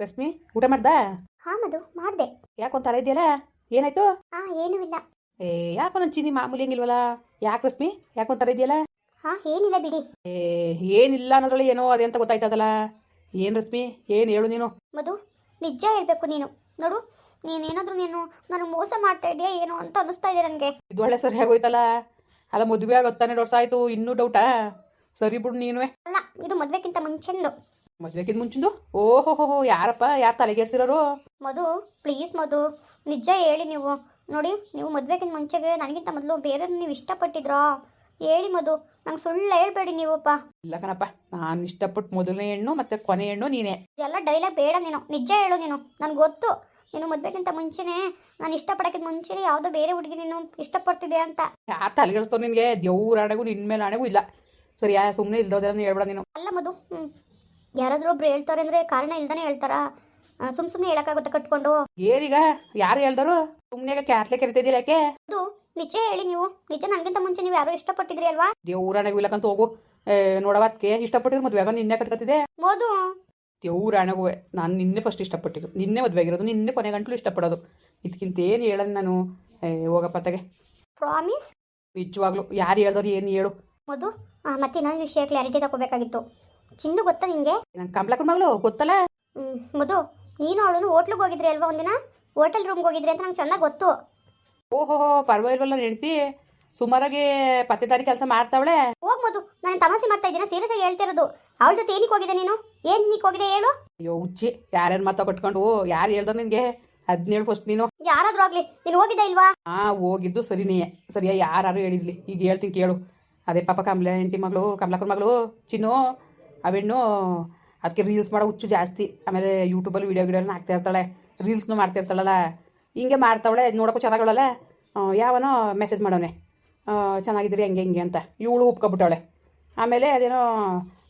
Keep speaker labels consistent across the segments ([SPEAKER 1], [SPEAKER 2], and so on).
[SPEAKER 1] ರಶ್ಮಿ ಊಟ ಮಾಡ್ದ?
[SPEAKER 2] ಹಾ ಮಧು ಮಾಡ್ದೆ.
[SPEAKER 1] ಯಾಕೊಂತಾರ ಇದೆಯಲ್ಲ? ಏನಾಯ್ತು?
[SPEAKER 2] ಹಾ ಏನೂ ಇಲ್ಲ.
[SPEAKER 1] ಏ ಯಾಕೋ ನನ್ನ ಚೀನಿ ಮಾಮೂಲಿ ಹಂಗಿಲ್ವಲ್ಲ? ಯಾಕೆ ರಶ್ಮಿ? ಯಾಕೊಂತಾರ ಇದೆಯಲ್ಲ?
[SPEAKER 2] ಹಾ ಏನಿಲ್ಲ ಬಿಡಿ.
[SPEAKER 1] ಏ ಏನಿಲ್ಲ ಅನ್ನೋದ್ರಲ್ಲಿ ಏನೋ ಅದೇಂತ ಗೊತ್ತಾಯ್ತದಲ್ಲ. ಏನು ರಶ್ಮಿ? ಏನು ಹೇಳು ನೀನು?
[SPEAKER 2] ಮಧು ನಿಜ ಹೇಳ್ಬೇಕು ನೀನು. ನೋಡು ನೀನೇನಾದ್ರೂ ನೀನು ನನಗೆ ಮೋಸ ಮಾಡ್ತಾ ಇದೆಯಾ ಏನೋ ಅಂತ ಅನಿಸ್ತಾ ಇದೆ ನನಗೆ.
[SPEAKER 1] ಇದು ಒಳ್ಳೆ ಸರಿ ಆಗೋಯ್ತಲ್ಲ? ಅಲ್ಲ ಮದುವೆ ಆಗೋತ್ತಾನೆ ವರ್ಷ ಆಯ್ತು ಇನ್ನೂ ಡೌಟಾ ಸರಿ ಬಿಡು ನೀನು
[SPEAKER 2] ಅಲ್ಲ ಇದು ಮದುವೆಗಿಂತ ಮುಂಚೆಂದು
[SPEAKER 1] ಮದುವೆಗಿಂತ ಮುಂಚಿಂದು? ಓಹೋ ಹೋ ಯಾರಪ್ಪ ಯಾರು ತಲೆಗೆಡ್ಸಿರೋರು
[SPEAKER 2] ಮಧು ಪ್ಲೀಸ್ ಮಧು ನಿಜ ಹೇಳಿ ನೀವು. ನೋಡಿ ನೀವು ಮದ್ವೆಕ್ಕಿಂತ ಮುಂಚೆಗೆ ನನಗಿಂತ ಮೊದಲು ಬೇರೆ ನೀವು ಇಷ್ಟಪಟ್ಟಿದ್ರಾ? ಹೇಳಿ ಮಧು ನಂಗೆ ಸುಳ್ಳು ಹೇಳ್ಬೇಡಿ ನೀವಪ್ಪ.
[SPEAKER 1] ಇಲ್ಲ ಕಣಪ್ಪ ನಾನು ಇಷ್ಟಪಟ್ಟು ಮೊದಲನೇ ಹೆಣ್ಣು ಮತ್ತೆ ಕೊನೆ ಹೆಣ್ಣು ನೀನೇ.
[SPEAKER 2] ಇದೆಲ್ಲ ಡೈಲಾಗ್ ಬೇಡ ನೀನು ನಿಜ ಹೇಳು ನೀನು ನನಗೆ ಗೊತ್ತು. ನೀನು ಮದ್ವೆಗಿಂತ ಮುಂಚೆನೇ ನಾನು ಇಷ್ಟಪಡೋಕ್ಕಿಂತ ಮುಂಚೆನೇ ಯಾವುದೋ ಬೇರೆ ಹುಡುಗಿ ನೀನು ಇಷ್ಟಪಡ್ತಿದ್ದೆ ಅಂತ.
[SPEAKER 1] ಯಾರು ತಲೆಗೆಡ್ಸ್ತೋ ನಿನಗೆ? ದೇವ್ರ ಹಣೆಗೂ ನಿನ್ನ ಮೇಲೆ ಇಲ್ಲ. ಸರಿಯಾ ಸುಮ್ಮನೆ ಇಲ್ದೋದನ್ನ ಹೇಳ್ಬೇಡ ನೀನು.
[SPEAKER 2] ಅಲ್ಲ ಮಧು ಹ್ಞೂ ಯಾರಾದರೂ ಒಬ್ರು ಹೇಳ್ತಾರೆ ಅಂದ್ರೆ ಕಾರಣ ಇಲ್ದಾನೆ ಹೇಳ್ತಾರಾ? ಸುಮ್ ಸುಮ್ನೆ ಹೇಳಕ್ಕಾಗುತ್ತೆ ಕಟ್ಕೊಂಡು?
[SPEAKER 1] ಏನೀಗ ಯಾರು ಹೇಳ್ದರು? ಸುಮ್ನೆ ಕ್ಯಾಸ್ಲೆ ಕರಿತಿದ್ದಿಲ್ಲ ಯಾಕೆ?
[SPEAKER 2] ಅದು ನಿಜ ಹೇಳಿ ನೀವು. ನಿಜ ನನಗಿಂತ ಮುಂಚೆ ನೀವು ಯಾರೋ ಇಷ್ಟಪಟ್ಟಿದ್ರಿ ಅಲ್ವಾ?
[SPEAKER 1] ದೇವ್ರ ಹಣೆಗೂ ಇಲ್ಲಕ್ಕಂತ ಹೋಗು. ನೋಡವತ್ಕೆ ಇಷ್ಟಪಟ್ಟಿದ್ರು ಮದುವೆ ಆಗ ನಿನ್ನೆ ಕಟ್ಕೊತಿದೆ
[SPEAKER 2] ಮೋದು
[SPEAKER 1] ದೇವ್ರ ಹಣೆಗೂ ನಾನು ನಿನ್ನೆ ಫಸ್ಟ್ ಇಷ್ಟಪಟ್ಟಿದ್ದು. ನಿನ್ನೆ ಮದುವೆ ಆಗಿರೋದು ನಿನ್ನೆ ಕೊನೆ ಗಂಟಲು ಇಷ್ಟಪಡೋದು. ಇದಕ್ಕಿಂತ ಏನು ಹೇಳೋದು ನಾನು? ಹೋಗಪ್ಪ ತಗೆ
[SPEAKER 2] ಪ್ರಾಮಿಸ್
[SPEAKER 1] ನಿಜವಾಗ್ಲು ಯಾರು ಹೇಳ್ದವ್ರು ಏನು ಹೇಳು.
[SPEAKER 2] ಹೌದು. ಮತ್ತೆ ಇನ್ನೊಂದು ವಿಷಯ ಕ್ಲಾರಿಟಿ ತಗೋಬೇಕಾಗಿತ್ತು ಚಿನ್ನು ಗೊತ್ತಾ ನಿಮಗೆ
[SPEAKER 1] ನನ್ ಕಂಪ್ಲಕ್ಕನ ಮಗಳು ಗೊತ್ತಲ್ಲ?
[SPEAKER 2] ಮಧು ನೀನು ಅವಳು ಹೋಟ್ಲಿಗೆ ಹೋಗಿದ್ರಿ ಅಲ್ವಾ ಒಂದಿನ? ಹೋಟೆಲ್ ರೂಮ್ಗೆ ಹೋಗಿದ್ರಿ ಅಂತ ನಂಗೆ ಚೆನ್ನಾಗಿ ಗೊತ್ತು.
[SPEAKER 1] ಓಹೋ ಪರವಾಗಿಲ್ವಲ್ಲ ಹೆಂಡ್ತಿ. ಸುಮಾರಾಗಿ ಪತ್ತೆದಾರಿ ಕೆಲಸ ಮಾಡ್ತಾವಳೆ.
[SPEAKER 2] ಹೋಗ್ ಮಧು ನಾನು ತಮಾಷೆ ಮಾಡ್ತಾ ಇದ್ದೀನ ಸೀರಿಯಸ್ ಆಗಿ ಹೇಳ್ತಿರೋದು ಅವಳ ಜೊತೆ ಏನಕ್ಕೆ ಹೋಗಿದೆ ನೀನು? ಏನ್ ನೀಕ್ ಹೋಗಿದೆ ಹೇಳು?
[SPEAKER 1] ಅಯ್ಯೋ ಹುಚ್ಚಿ ಯಾರ್ಯಾರು ಮಾತಾ ಕಟ್ಕೊಂಡು ಯಾರು ಹೇಳ್ದೋ ನಿನಗೆ? ಹದಿನೇಳು ಫಸ್ಟ್ ನೀನು.
[SPEAKER 2] ಯಾರಾದ್ರೂ ಆಗ್ಲಿ ನೀನು ಹೋಗಿದ್ದೆ ಇಲ್ವಾ?
[SPEAKER 1] ಹಾ ಹೋಗಿದ್ದು ಸರಿನೇ. ಸರಿಯಾ ಯಾರು ಹೇಳಿದ್ಲಿ. ಈಗ ಹೇಳ್ತೀನಿ ಕೇಳು. ಅದೇ ಪಾಪ ಕಮಲ ಹೆಂಡತಿ ಮಗಳು ಕಮಲಾಕರ್ ಮಗಳು ಚಿನ್ನು ಅವೆಣ್ಣು ಅದಕ್ಕೆ ರೀಲ್ಸ್ ಮಾಡೋ ಹುಚ್ಚು ಜಾಸ್ತಿ. ಆಮೇಲೆ ಯೂಟ್ಯೂಬಲ್ಲಿ ವೀಡಿಯೋ ಗಿಡಿಯೋನ ಹಾಕ್ತಾ ಇರ್ತಾಳೆ ರೀಲ್ಸ್ನು ಮಾಡ್ತಾ ಇರ್ತಾಳಲ್ಲ ಹಿಂಗೆ ಮಾಡ್ತಾವಳೆ ನೋಡೋಕ್ಕೂ ಚೆನ್ನಾಗಳಲ್ಲ ಯಾವನೋ ಮೆಸೇಜ್ ಮಾಡೋನೆ ಚೆನ್ನಾಗಿದ್ದೀರಿ, ಹಂಗೆ ಹಿಂಗೆ ಅಂತ. ಇವಳು ಒಪ್ಕೊಬಿಟ್ಟವಳೆ. ಆಮೇಲೆ ಅದೇನೋ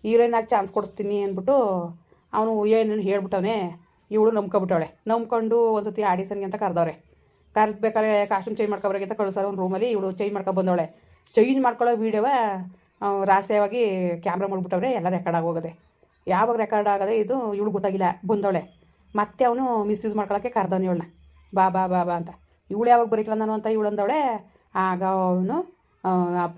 [SPEAKER 1] ಹೀರೋಯಿನಾಗಿ ಚಾನ್ಸ್ ಕೊಡಿಸ್ತೀನಿ ಅಂದ್ಬಿಟ್ಟು ಅವನು ಏನು ಹೇಳ್ಬಿಟ್ಟವನೆ. ಇವಳು ನಂಬ್ಕೊಬಿಟ್ಟವಳೆ. ನಂಬ್ಕೊಂಡು ಒಂದ್ಸತಿ ಆಡಿಸನ್ಗೆ ಅಂತ ಕರೆದವ್ರೆ. ಕರೆದ್ಬೇಕಾದ್ರೆ ಕಾಸ್ಟ್ಯೂಮ್ ಚೇಂಜ್ ಮಾಡ್ಕೊಬರಕ್ಕೆ ಅಂತ ಕಳಿಸೋರು ಒಂದು ರೂಮಲ್ಲಿ ಇವಳು ಚೇಂಜ್ ಮಾಡ್ಕೊಂಡು ಬಂದವಳೆ ಚೇಂಜ್ ಮಾಡ್ಕೊಳ್ಳೋ ವೀಡಿಯೋವ ರಹಸ್ಯವಾಗಿ ಕ್ಯಾಮ್ರಾ ಮಾಡಿಬಿಟ್ಟವ್ರೆ ಎಲ್ಲ ರೆಕಾರ್ಡ್ ಆಗೋಗದೆ ಯಾವಾಗ ರೆಕಾರ್ಡ್ ಆಗದೆ ಇದು ಇವಳು ಗೊತ್ತಾಗಿಲ್ಲ, ಬಂದವಳೆ. ಮತ್ತೆ ಅವನು ಮಿಸ್ಯೂಸ್ ಮಾಡ್ಕೊಳಕ್ಕೆ ಕರ್ದವನು ಇವಳನ್ನ. ಬಾ ಬಾ ಬಾ ಬಾ ಅಂತ. ಇವಳು ಯಾವಾಗ ಬರೀಕಲ್ಲ ನಾನು ಅಂತ ಇವಳು ಅಂದವಳೆ, ಆಗ ಅವನು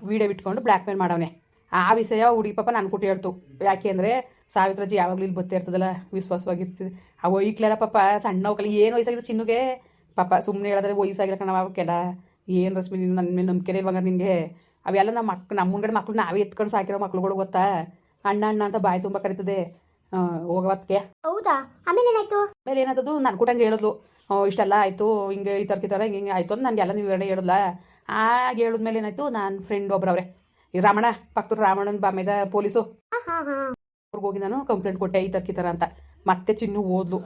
[SPEAKER 1] ವೀಡಿಯೋ ಬಿಟ್ಕೊಂಡು ಬ್ಲ್ಯಾಕ್ ಮೇಲ್ ಮಾಡವನೆ. ಆ ವಿಷಯ ಹುಡುಗಿ ಪಾಪ ನಾನು ಕೊಟ್ಟು ಹೇಳ್ತು. ಯಾಕೆ ಅಂದರೆ, ಸಾವಿತ್ರಜಿ ಯಾವಾಗಲೂ ಇಲ್ಲಿ ಬರ್ತಾ ಇರ್ತದಲ್ಲ ವಿಶ್ವಾಸವಾಗಿರ್ತದೆ ಆ ಒಯ್ಕ್ಲೆಲ್ಲ ಪಾಪ ಸಣ್ಣ ಹೋಗಲಿ ಏನು ವಯಸ್ಸಾಗಿದೆ ಚಿನ್ನುಗೆ? ಪಾಪ ಸುಮ್ಮನೆ ಹೇಳಿದ್ರೆ ವಯಸ್ಸಾಗಿಲ್ಲ ಕಣ ಅವಕ್ಕೆಲ್ಲ ಏನು ರಶ್ಮಿ, ನೀನು ನನ್ನ ಮೇಲೆ ನಂಬಿಕೆ ಇಲ್ವಂಗ ನಿನಗೆ? ಅವೆಲ್ಲ ನಮ್ಮ ಮಕ್ ನಮ್ಮ ಮುಂಗಡೆ ಮಕ್ಳು ನಾವೇ ಎತ್ಕೊಂಡು ಸಾಕಿರೋ ಮಕ್ಳುಗಳು ಗೊತ್ತಾ? ಅಣ್ಣ ಅಣ್ಣ ಅಂತ ಬಾಯಿ ತುಂಬ ಕರೀತದೆ. ಹೋಗವತ್ತಕ್ಕೆ
[SPEAKER 2] ಹೌದಾ? ಆಮೇಲೆ ಏನಾಯ್ತು?
[SPEAKER 1] ಆಮೇಲೆ ಏನಾದದು ನಾನು ಕೂಟಂಗೆ ಹೇಳಿದ್ಲು. ಇಷ್ಟೆಲ್ಲ ಆಯಿತು ಹಿಂಗೆ ಈ ಥರ ತರ ಥರ ಹಿಂಗೆ ಹಿಂಗೆ ಆಯಿತು ಅಂತ ನನಗೆಲ್ಲ ನೀವು ವಿವರಣೆ ಹೇಳಿದ್ಲ? ಆಗ ಹೇಳಿದ್ಮೇಲೆ ಏನಾಯ್ತು? ನಾನು ಫ್ರೆಂಡ್ ಒಬ್ಬರವ್ರೆ ಈ ರಾಮಣ್ಣ ಪಕ್ಕದ ರಾಮಣ್ಣನ ಬಾಮೇದ ಪೊಲೀಸು. ಅವ್ರಿಗೆ ಹೋಗಿ ನಾನು ಕಂಪ್ಲೇಂಟ್ ಕೊಟ್ಟೆ ಈ ಥರ ತರ ಥರ ಅಂತ. ಮತ್ತೆ ಚಿನ್ನು ಓದ್ಲು.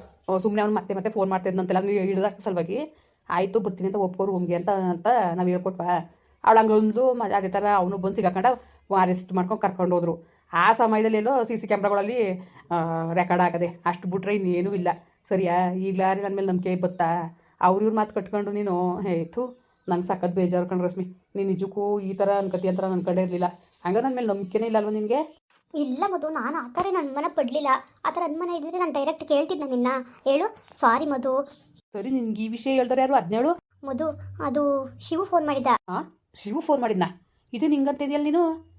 [SPEAKER 1] ಸುಮ್ಮನೆ ಅವ್ನು ಮತ್ತೆ ಮತ್ತೆ ಫೋನ್ ಮಾಡ್ತಿದ್ನಂತೆಲ್ಲ ನೀವು ಹಿಡಿದ ಸಲುವಾಗಿ. ಆಯಿತು ಬರ್ತೀನಿ ಅಂತ ಒಪ್ಕೋ ರೂಮ್ಗೆ ಅಂತ ಅಂತ ನಾವು ಹೇಳ್ಕೊಟ್ವಾ? ಅವಳು ಹಂಗೆ ಒಂದು ಅದೇ ಥರ ಅವನು ಬಂದು ಸಿಗಾಕೊಂಡು ಅರೆಸ್ಟ್ ಮಾಡ್ಕೊಂಡು ಕರ್ಕೊಂಡು ಹೋದರು. ಆ ಸಮಯದಲ್ಲಿ ಎಲ್ಲೋ ಸಿ ಸಿ ಕ್ಯಾಮ್ರಾಗಳಲ್ಲಿ ರೆಕಾರ್ಡ್ ಆಗದೆ ಅಷ್ಟು ಬಿಟ್ರೆ ಇನ್ನೇನೂ ಇಲ್ಲ. ಸರಿಯಾ? ಈಗಲಾರಿ ನನ್ನ ಮೇಲೆ ನಂಬಿಕೆ ಬತ್ತಾ? ಅವ್ರ ಇವ್ರ ಮಾತು ಕಟ್ಕೊಂಡು ನೀನು ಹೇಯ್ತು ನಂಗೆ ಸಖತ್ ಬೇಜಾರು ಕಣ್ ರಶ್ಮಿ. ನೀನು ನಿಜಕ್ಕೂ ಈ ಥರ ಅನ್ಕತಿ ಅಂತ ನನ್ನ ಕಡೆ ಇರಲಿಲ್ಲ. ಹಂಗೆ ನನ್ನ ಮೇಲೆ ನಂಬಿಕೆನೇ ಇಲ್ಲ ಅಲ್ವಾ ನಿನಗೆ?
[SPEAKER 2] ಇಲ್ಲ ಮಧು ನಾನು ಆ ಥರ ನನ್ನ ಮನ ಪಡಲಿಲ್ಲ. ಆ ಥರ ಅನುಮಾನ ಇದ್ದರೆ ನಾನು ಡೈರೆಕ್ಟ್ ಕೇಳ್ತಿದ್ದೆ ನಿನ್ನ. ಹೇಳು? ಸಾರಿ ಮಧು.
[SPEAKER 1] ಸರಿ ನಿನ್ಗೆ ಈ ವಿಷಯ ಹೇಳ್ದವ್ರು ಯಾರು? ಹದಿನೇಳು
[SPEAKER 2] ಮಧು ಅದು ಶಿವು ಫೋನ್ ಮಾಡಿದ್ದ.
[SPEAKER 1] ಶಿವು ಫೋನ್ ಮಾಡಿದ್ನ. ಇದು ನಿಂಗಂತ ಇದೆಯಲ್ಲ ನೀನು?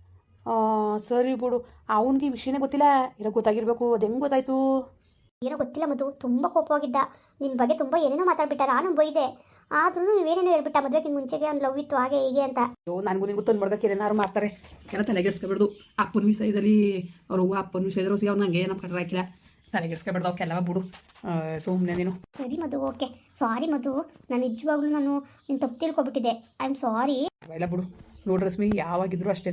[SPEAKER 1] ಆ, ಸರಿ ಬಿಡು. ಅವನಿಗೆ ವಿಷಯನೇ ಗೊತ್ತಿಲ್ಲ. ಇರೋ ಗೊತ್ತಾಗಿರ್ಬೇಕು. ಅದು ಹೆಂಗೆ ಗೊತ್ತಾಯ್ತು?
[SPEAKER 2] ಏನೋ ಗೊತ್ತಿಲ್ಲ ಮಧು. ತುಂಬ ಕೋಪವಾಗಿದ್ದ. ನಿನ್ನ ಬಗ್ಗೆ ತುಂಬ ಏನೇನೋ ಮಾತಾಡ್ಬಿಟ್ಟ. ನಾನು ಬೈದೆ. ಆದ್ರೂ ನೀವೇನೇನೋ ಹೇಳ್ಬಿಟ್ಟ ಮದುವೆಗಿಂತ ಮುಂಚೆಗೆ. ಒಂದು ಲವ್ ಇತ್ತು ಹಾಗೆ ಹೀಗೆ ಅಂತ.
[SPEAKER 1] ಯೋ ನನಗೂ ನಿಂಗೂ ತಂದು ಮಾಡ್ಬೇಕು ಏನಾರು ಮಾಡ್ತಾರೆ. ಎಲ್ಲ ತಲೆಗೆಡ್ಸ್ಕೊಬಿಡ್ದು. ಅಪ್ಪನ ವಿಷಯದಲ್ಲಿ ಅವರು ಅಪ್ಪನ ವಿಷಯದಲ್ಲಿ ಅವ್ನು ಹಂಗೆ ನಮ್ಮ ಕಟ್ರೆ ಹಾಕಿಲ್ಲ ತಲೆಗೆಡ್ಸ್ಕೊಬಿಡ್ದು ಅವಕ್ಕೆಲ್ಲವ ಬಿಡು. ಸುಮ್ಮನೆ ನೀನು.
[SPEAKER 2] ಸರಿ ಮಧು ಓಕೆ. ಸಾರಿ ಮಧು ನಾನು ನಿಜವಾಗ್ಲೂ ನಾನು ನಿನ್ನ ತಪ್ಪು ತಿಳ್ಕೊಬಿಟ್ಟಿದ್ದೆ. ಐ ಆಮ್ ಸಾರಿ
[SPEAKER 1] ಎಲ್ಲ ಬಿಡು. ನೋಡ್ರಿ ರಶ್ಮಿ ಯಾವಾಗಿದ್ರು ಅಷ್ಟೇ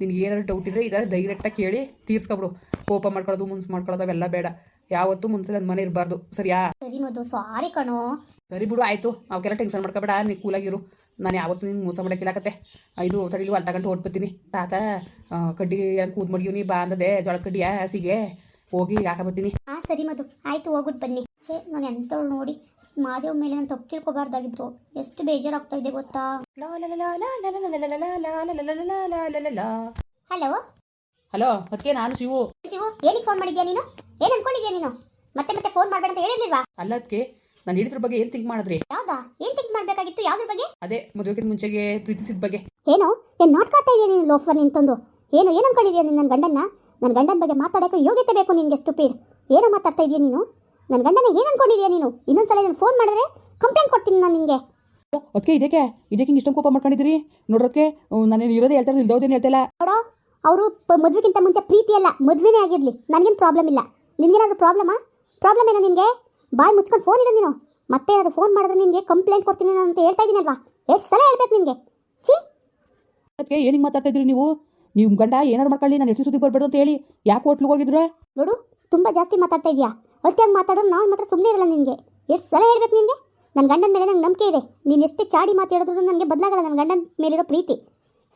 [SPEAKER 1] ನಿನ್ಗೆ ಏನಾದ್ರು ಡೌಟ್ ಇದ್ದರೆ ಇದರ ಡೈರೆಕ್ಟಾಗಿ ಕೇಳಿ ತೀರ್ಸ್ಕೊಬಿಡು ಕೋಪ ಮಾಡ್ಕೊಳ್ಳೋದು ಮುನ್ಸ್ ಮಾಡ್ಕೊಳ್ಳೋದು ಅವೆಲ್ಲ ಬೇಡ. ಯಾವತ್ತೂ ಮುನ್ಸು ನನ್ನ ಮನೆ ಇರಬಾರ್ದು. ಸರಿಯಾ?
[SPEAKER 2] ಸರಿ ಮಧು ಸಾರಿ ಕಣೋ.
[SPEAKER 1] ಸರಿ ಬಿಡು ಆಯಿತು. ಅವಕ್ಕೆಲ್ಲ ಟೆನ್ಷನ್ ಮಾಡ್ಕೊಬೇಡ. ನೀ ಕೂಲಾಗಿರು ನಾನು ಯಾವತ್ತೂ ನಿನ್ನ ಮೋಸ ಮಾಡಾಕಿಲ್ಲಕತೆ ಐದು ಸರಿ ಅಲ್ಲಿ ತಗೊಂಡು ಓಡ್ಬಿಡ್ತೀನಿ ತಾತ ಕಡ್ಡಿ ಏನು ಕೂದ್ ಮಡಗಿವ್ನಿ ಬಾ ಅಂದದೆ. ಜೋಳದ ಕಡ್ಡಿಯ ಹಸಿಗೆ? ಹೋಗಿ ಹಾಕಬತ್ತೀನಿ
[SPEAKER 2] ಹಾಂ ಸರಿ ಮಧು ಆಯಿತು ಹೋಗ್ಬಿಟ್ಟು ಬನ್ನಿ ಛೇ ನಾನು ಎಂಥವ್ಳು ನೋಡಿ ಮಾದೇವ್ ಮೇಲೆ ನಾನು ತಪ್ಪು ತಿಳ್ಕೊಬಾರ್ದಾಗಿತ್ತು ಎಷ್ಟು ಬೇಜಾರಾಗ್ತಾ ಇದೆ ಗೊತ್ತಾ ಹಲೋ
[SPEAKER 1] ಹಲೋ ಅದಕ್ಕೆ ನಾನು ಶಿವು
[SPEAKER 2] ಶಿವು ಏನಕ್ಕೆ ಫೋನ್ ಮಾಡಿದ್ಯಾ ನೀನು ಏನು ಅನ್ಕೊಂಡಿದ್ಯಾ ನೀನು ಮತ್ತೆ ಮತ್ತೆ ಫೋನ್ ಮಾಡಬೇಡ ಅಂತ ಹೇಳಿರ್ಲಿಲ್ವಾ
[SPEAKER 1] ಅಲ್ಲ ಅದಕ್ಕೆ ನಾನು ಹೇಳಿದ್ರ ಬಗ್ಗೆ ಏನು ಥಿಂಕ್ ಮಾಡಿದ್ರಿ
[SPEAKER 2] ಯಾವ್ದಾ ಏನು ಥಿಂಕ್ ಮಾಡಬೇಕಾಗಿತ್ತು ಯಾವ್ದ್ರ ಬಗ್ಗೆ
[SPEAKER 1] ಅದೇ ಮದುವೆಗೆ ಮುಂಚೆಗೆ ಪ್ರೀತಿಸಿದ ಬಗ್ಗೆ
[SPEAKER 2] ಏನು ಏನ್ ನಾಟ್ಕಾಡ್ತಾ ಇದೆಯಾ ನೀನು ಲೋಫರ್ ನಿಂತಂದು ಏನು ಏನು ಅನ್ಕೊಂಡಿದ್ಯಾ ನೀನು ನನ್ನ ಗಂಡನ್ನ ನನ್ನ ಗಂಡನ ಬಗ್ಗೆ ಮಾತಾಡೋಕ್ಕೆ ಯೋಗ್ಯತೆ ಬೇಕು ನಿನಗೆ ಸ್ಟುಪಿಡ್ ಏನೋ ಮಾತಾಡ್ತಾ ಇದೆಯಾ ನೀನು? ನನ್ನ ಗಂಡನ ಏನು ಅನ್ಕೊಂಡಿದ್ಯಾ ನೀನು? ಇನ್ನೊಂದ್ಸಲ ನಾನು ಫೋನ್ ಮಾಡಿದ್ರೆ ಕಂಪ್ಲೇಂಟ್ ಕೊಡ್ತೀನಿ ನಾನು ನಿನಗೆ.
[SPEAKER 1] ಅದಕ್ಕೆ ಇದಕ್ಕೆ? ಇದಕ್ಕೆ ಹಿಂಗೆ ಇಷ್ಟೊಂದು ಕೋಪ ಮಾಡ್ಕೊಂಡಿದ್ದೀರಿ? ನೋಡೋದಕ್ಕೆ ನಾನು ಇರೋದೇ ಹೇಳ್ತಾರೆ ಇಲ್ದೋದೇನು ಹೇಳ್ತಿಲ್ಲ
[SPEAKER 2] ನೋಡೋ ಅವರು ಮದುವೆಗಿಂತ ಮುಂಚೆ ಪ್ರೀತಿ ಅಲ್ಲ ಮದುವೆನೇ ಆಗಿರಲಿ. ನನಗೇನು ಪ್ರಾಬ್ಲಮ್ ಇಲ್ಲ. ನಿನಗೇನಾದರೂ ಪ್ರಾಬ್ಲಮಾ ಪ್ರಾಬ್ಲಮ್ ಏನೋ ನಿನಗೆ? ಬಾಯ್ ಮುಚ್ಕೊಂಡು ಫೋನ್ ಇಡು ನೀನು. ಮತ್ತೆ ಏನಾದ್ರು ಫೋನ್ ಮಾಡಿದ್ರೆ ನಿನಗೆ ಕಂಪ್ಲೇಂಟ್ ಕೊಡ್ತೀನಿ ನಾನು ಅಂತ ಹೇಳ್ತಾ ಇದ್ದೀನಲ್ವಾ ಎಷ್ಟು ಸಲ ಹೇಳ್ಬೇಕು ನಿನಗೆ? ಛೀ!
[SPEAKER 1] ಅದಕ್ಕೆ ಏನಿಗೆ ಮಾತಾಡ್ತಾ ಇದ್ರಿ ನೀವು? ನೀವು ಗಂಡ ಏನಾರು ಮಾಡ್ಕೊಳ್ಳಿ ನಾನು ಎಷ್ಟು ಸುದ್ದಿ ಬರಬೇಡ ಅಂತ ಹೇಳಿ. ಯಾಕೆ ಹೋಟ್ಲಿಗೆ ಹೋಗಿದ್ರು?
[SPEAKER 2] ನೋಡು ತುಂಬ ಜಾಸ್ತಿ ಮಾತಾಡ್ತಾ ಇದೆಯಾ? ಅಷ್ಟಾಗಿ ಮಾತಾಡೋದು ನಾವು ಮಾತ್ರ ಸುಮ್ಮನೆ ಇರಲ್ಲ ನಿನಗೆ. ಎಷ್ಟು ಸಲ ಹೇಳ್ಬೇಕು ನಿನಗೆ? ನನ್ನ ಗಂಡನ ಮೇಲೆ ನಂಗೆ ನಂಬಿಕೆ ಇದೆ. ನೀನು ಎಷ್ಟು ಚಾಡಿ ಮಾತಾಡಿದ್ರು ನನಗೆ ಬದಲಾಗಲ್ಲ ನನ್ನ ಗಂಡನ ಮೇಲಿರೋ ಪ್ರೀತಿ.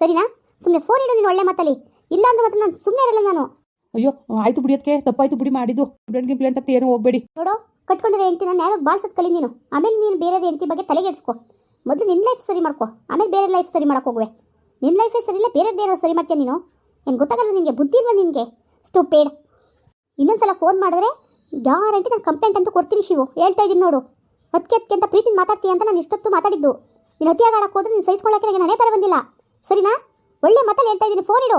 [SPEAKER 2] ಸರಿನಾ? ಸುಮ್ಮನೆ ಫೋನ್ ಇಡು ನೀನು ಒಳ್ಳೆ ಮಾತಲ್ಲಿ. ಇಲ್ಲ ಅಂದ್ರೆ ಮಾತ್ರ ನಾನು ಸುಮ್ಮನೆ ಇರಲ್ಲ ನಾನು.
[SPEAKER 1] ಅಯ್ಯೋ ಆಯ್ತು ಬಿಡಿಯೋದಕ್ಕೆ ತಪ್ಪಾಯ್ತು ಬಿಡಿ ಮಾಡಿದ್ದು. ಕಂಪ್ಲೇಂಟ್ ಗಿಂಪ್ಲೇಂಟ್ ಅಂತ ಏನು ಹೋಗಬೇಡಿ.
[SPEAKER 2] ನೋಡು ಕಟ್ಕೊಂಡಿರೋ ಹೆಂಡತಿ ನಾನು ಯಾವಾಗ ಬಾಳ್ಸೋದು ಕಲಿ ನೀನು. ಆಮೇಲೆ ನೀನು ಬೇರೆ ಹೆಂಡತಿ ಬಗ್ಗೆ ತಲೆಗೆಡ್ಸ್ಕೊ. ಮೊದಲು ನಿನ್ನ ಲೈಫ್ ಸರಿ ಮಾಡ್ಕೊ. ಆಮೇಲೆ ಬೇರೆ ಲೈಫ್ ಸರಿ ಮಾಡೋಕೆ ಹೋಗುವೆ. ನಿನ್ನ ಲೈಫೇ ಸರಿ ಇಲ್ಲ ಬೇರೆದೇನೋ ಸರಿ ಮಾಡ್ತೀಯ ನೀನು? ಏನು ಗೊತ್ತಾಗಲ್ಲ ನಿನಗೆ? ಬುದ್ಧಿ ಇಲ್ವಾ ನಿನಗೆ? ಸ್ಟೂಪೇಡ್ ಇನ್ನೊಂದ್ಸಲ ಫೋನ್ ಮಾಡಿದ್ರೆ ಗ್ಯಾರಂಟಿ ನಾನು ಕಂಪ್ಲೇಂಟ್ ಅಂತೂ ಕೊಡ್ತೀನಿ ಶಿವು ಹೇಳ್ತಾ ಇದ್ದೀನಿ ನೋಡು. ಅದಕ್ಕೆ ಅದಕ್ಕೆ ಅಂತ ಪ್ರೀತಿ ಮಾತಾಡ್ತೀಯ ಅಂತ ನಾನು ಇಷ್ಟೊತ್ತು ಮಾತಾಡಿದ್ದು. ನೀನು ಅತಿಯಾಗಿ ಆಡಕ್ಕೆ ಹೋದ್ರೆ ನೀನು ಸಹಿಸ್ಕೊಳ್ಳೋಕೆ ನನಗೆ ಬರ ಬಂದಿಲ್ಲ ಸರಿನಾ? ಒಳ್ಳೆ ಮಾತಲ್ಲಿ ಹೇಳ್ತಾ ಇದ್ದೀನಿ ಫೋನ್ ಇಡು.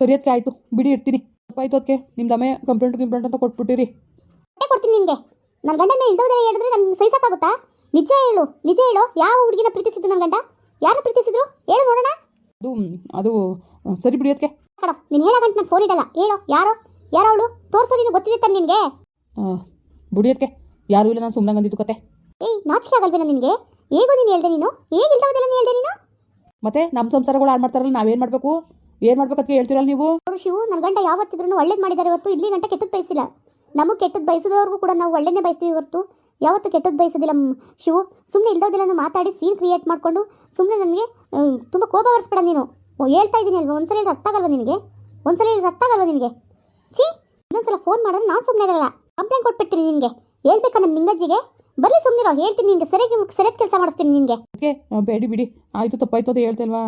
[SPEAKER 1] ಸರಿ ಅದಕ್ಕೆ ಆಯಿತು ಬಿಡಿ ಇರ್ತೀನಿ. ತಪ್ಪಾಯ್ತು ಅದಕ್ಕೆ ನಿಮ್ಮ ದಮೆ ಕಂಪ್ಲೇಂಟ್ ಕಂಪ್ಲೇಂಟ್ ಅಂತ ಕೊಟ್ಬಿಟ್ಟಿರಿ.
[SPEAKER 2] ಕೊಡ್ತೀನಿ ನಿನಗೆ. ನನ್ನ ಗಂಡ ಮೇಲೆ ಇಲ್ದೋದ್ರೆ ಹೇಳಿದ್ರೆ ನನಗೆ ಸಹಿಸೋಕ್ಕಾಗುತ್ತಾ? ನಿಜ ಹೇಳು ನಿಜ ಹೇಳು. ಯಾವ ಹುಡುಗಿನ ಪ್ರೀತಿಸಿದ್ದು ನನ್ನ ಗಂಡ? ಯಾರನ್ನ ಪ್ರೀತಿಸಿದ್ರು? ಹೇಳು ನೋಡೋಣ.
[SPEAKER 1] ಅದು ಅದು ಸರಿ ಬಿಡಿಯೋದಕ್ಕೆ
[SPEAKER 2] ಕಡ ನೀನು ಹೇಳೋ ಗಂಟು ನಾನು ಫೋನ್ ಇಡಲ್ಲ. ಹೇಳು ಯಾರೋ? ಯಾರೋ ಅವಳು? ತೋರಿಸೋ ನೀನು ಗೊತ್ತಿದೆ ತಾನೆ ನಿನಗೆ?
[SPEAKER 1] ಬುಡಿಯೋದಕ್ಕೆ ಯಾರು ಯಾರೂ ಇಲ್ಲ ನಾನು ಸುಮ್ಮನೆ ಬಂದಿದ್ದು ಕತೆ.
[SPEAKER 2] ಏಯ್ ನಾಚಿಕೆ ಆಗಲ್ವೇನ ನಿನಗೆ? ಹೇಗೋ ನೀನು ಹೇಳ್ದೆ ನೀನು? ಹೇಗೆ ಇಲ್ದೋದೆಲ್ಲ ನೀನು ಹೇಳ್ದೆ ನೀನು?
[SPEAKER 1] ಮತ್ತೆ ನಮ್ಮ ಸಂಸಾರಗಳು ಹಾಳು ಮಾಡ್ತಾರಲ್ಲ ನಾವೇನು ಮಾಡಬೇಕು? ಏನು ಮಾಡ್ಬೇಕು ಅದಕ್ಕೆ ಹೇಳ್ತೀರಲ್ಲ ನೀವು?
[SPEAKER 2] ಶಿವು ನನ್ನ ಗಂಡ ಯಾವತ್ತಿದ್ರೂ ಒಳ್ಳೇದು ಮಾಡಿದ್ದಾರೆ ಹೊರತು ಇಲ್ಲಿ ಗಂಟ ಕೆಟ್ಟದ್ದು ಬಯಸಿಲ್ಲ. ನಮಗೆ ಕೆಟ್ಟದ್ದು ಬಯಸಿದವ್ರಿಗೂ ಕೂಡ ನಾವು ಒಳ್ಳೇದೇ ಬಯಸ್ತೀವಿ ಹೊರತು. ಯಾವತ್ತೂ ಕೆಟ್ಟದ್ದು ಬಯಸೋದಿಲ್ಲ ಶಿವು. ಸುಮ್ಮನೆ ಇಲ್ದೋದೆಲ್ಲ ಮಾತಾಡಿ ಸೀನ್ ಕ್ರಿಯೇಟ್ ಮಾಡಿಕೊಂಡು ಸುಮ್ಮನೆ ನನಗೆ ತುಂಬ ಕೋಪ ಬರ್ಸ್ಬೇಡ ನೀನು. ಓ, ಹೇಳ್ತಾ ಇದ್ದೀನಿ ಅಲ್ವಾ? ಒಂದ್ಸಲ ಹೇಳಿ ಅರ್ಥ ಆಗಲ್ವಾ ನಿನಗೆ? ಒಂದ್ಸಲ ಹೇಳಿ ಅರ್ಥ ಆಗಲ್ವಾ ನಿನಗೆ? ಛೀ! ಇನ್ನೊಂದ್ಸಲ ಫೋನ್ ಮಾಡಿದ್ರೆ ನಾನು ಸುಮ್ಮನೆ ಇರಲ್ಲ. ಕಂಪ್ಲೇಂಟ್ ಕೊಟ್ಬಿಡ್ತೀನಿ ನಿನಗೆ. ಹೇಳ್ಬೇಕಾ ನಮ್ಮ ನಿಂಗಜ್ಜಿಗೆ? ಬರಲಿ ಸುಮ್ಮನಿರೋ ಹೇಳ್ತೀನಿ ನಿಂಗೆ ಸರಿಯಾಗಿ ಸರಿಯಾದ ಕೆಲಸ ಮಾಡಿಸ್ತೀನಿ ನಿನಗೆ.
[SPEAKER 1] ಓಕೆ ಬೇಡಿ, ಬಿಡಿ. ಆಯಿತು, ತಪ್ಪಾಯ್ತು ಅದು ಹೇಳ್ತಲ್ವಾ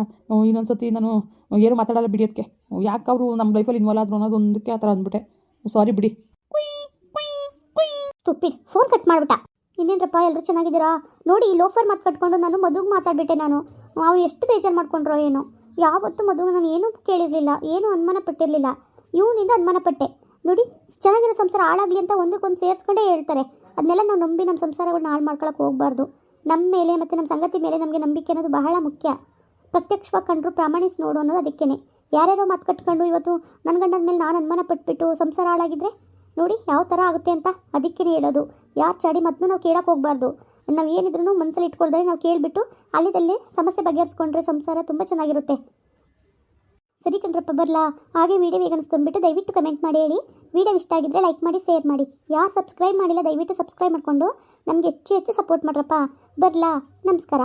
[SPEAKER 1] ಇನ್ನೊಂದು ಸತಿ ನಾನು, ಏನು ಮಾತಾಡಲ್ಲ ಬಿಡಿ ಅದಕ್ಕೆ ಯಾಕೆ ಅವರು ನಮ್ಮ ಲೈಫಲ್ಲಿ ಇನ್ವಾಲ್ವ್ ಆದ್ರು ಅನ್ನೋದು ಒಂದಕ್ಕೆ ಆ ಥರ ಅಂದ್ಬಿಟ್ಟೆ. ಸಾರಿ ಬಿಡಿ.
[SPEAKER 2] ಸ್ಟುಪಿಡ್. ಫೋನ್ ಕಟ್ ಮಾಡಿಬಿಟ್ಟ. ಇನ್ನೇನ್ರಪ್ಪ ಎಲ್ಲರೂ ಚೆನ್ನಾಗಿದ್ದೀರಾ? ನೋಡಿ, ಈ ಲೋಫರ್ ಮಾತು ಕಟ್ಕೊಂಡು ನಾನು ಮದುವೆ ಮಾತಾಡ್ಬಿಟ್ಟೆ ನಾನು. ಅವ್ನು ಎಷ್ಟು ಬೇಜಾರು ಮಾಡ್ಕೊಂಡ್ರೋ ಏನೋ. ಯಾವತ್ತೂ ಮದುವೆ ನಾನು ಏನೂ ಕೇಳಿರಲಿಲ್ಲ, ಏನೂ ಅನುಮಾನ ಪಟ್ಟಿರಲಿಲ್ಲ. ಇವನಿಂದ ಅನುಮಾನ ಪಟ್ಟೆ. ನೋಡಿ, ಚೆನ್ನಾಗಿರೋ ಸಂಸಾರ ಹಾಳಾಗಲಿ ಅಂತ ಒಂದಕ್ಕೊಂದು ಸೇರಿಸ್ಕೊಂಡೇ ಹೇಳ್ತಾರೆ. ಅದನ್ನೆಲ್ಲ ನಾವು ನಂಬಿ ನಮ್ಮ ಸಂಸಾರಗಳನ್ನ ಹಾಳು ಮಾಡ್ಕೊಳಕ್ಕೆ ಹೋಗಬಾರ್ದು. ನಮ್ಮ ಮೇಲೆ ಮತ್ತು ನಮ್ಮ ಸಂಗತಿ ಮೇಲೆ ನಮಗೆ ನಂಬಿಕೆ ಅನ್ನೋದು ಬಹಳ ಮುಖ್ಯ. ಪ್ರತ್ಯಕ್ಷವಾಗಿ ಕಂಡ್ರು ಪ್ರಾಮಾಣಿಸಿ ನೋಡು ಅನ್ನೋದು ಅದಕ್ಕೇನೆ. ಯಾರ್ಯಾರೋ ಮಾತು ಕಟ್ಕೊಂಡು ಇವತ್ತು ನನ್ನ ಗಂಡನ ಮೇಲೆ ನಾನು ಅನುಮಾನ ಪಟ್ಬಿಟ್ಟು ಸಂಸಾರ ಹಾಳಾಗಿದ್ರೆ? ನೋಡಿ, ಯಾವ ಥರ ಆಗುತ್ತೆ ಅಂತ ಅದಕ್ಕೇ ಹೇಳೋದು. ಯಾರು ಚಾಡಿ ಮತ್ತು ನಾವು ಕೇಳಕ್ಕೆ ಹೋಗಬಾರ್ದು. ನಾವು ಏನಿದ್ರು ಮನಸ್ಸಲ್ಲಿ ಇಟ್ಕೊಳ್ದೆ ನಾವು ಕೇಳಿಬಿಟ್ಟು ಅಲ್ಲಿದಲ್ಲೇ ಸಮಸ್ಯೆ ಬಗೆಹರಿಸ್ಕೊಂಡ್ರೆ ಸಂಸಾರ ತುಂಬ ಚೆನ್ನಾಗಿರುತ್ತೆ. ಸರಿ ಕಣ್ರಪ್ಪ, ಬರಲಾ? ಹಾಗೆ ವೀಡಿಯೋ ಈಗ ಅನಿಸ್ಕೊಂಡ್ಬಿಟ್ಟು ದಯವಿಟ್ಟು ಕಮೆಂಟ್ ಮಾಡಿ ಹೇಳಿ. ವೀಡಿಯೋ ಇಷ್ಟ ಆಗಿದ್ದರೆ ಲೈಕ್ ಮಾಡಿ ಶೇರ್ ಮಾಡಿ. ಯಾರು ಸಬ್ಸ್ಕ್ರೈಬ್ ಮಾಡಿಲ್ಲ ದಯವಿಟ್ಟು ಸಬ್ಸ್ಕ್ರೈಬ್ ಮಾಡಿಕೊಂಡು ನಮಗೆ ಹೆಚ್ಚು ಹೆಚ್ಚು ಸಪೋರ್ಟ್ ಮಾಡ್ರಪ್ಪ. ಬರಲಾ? ನಮಸ್ಕಾರ.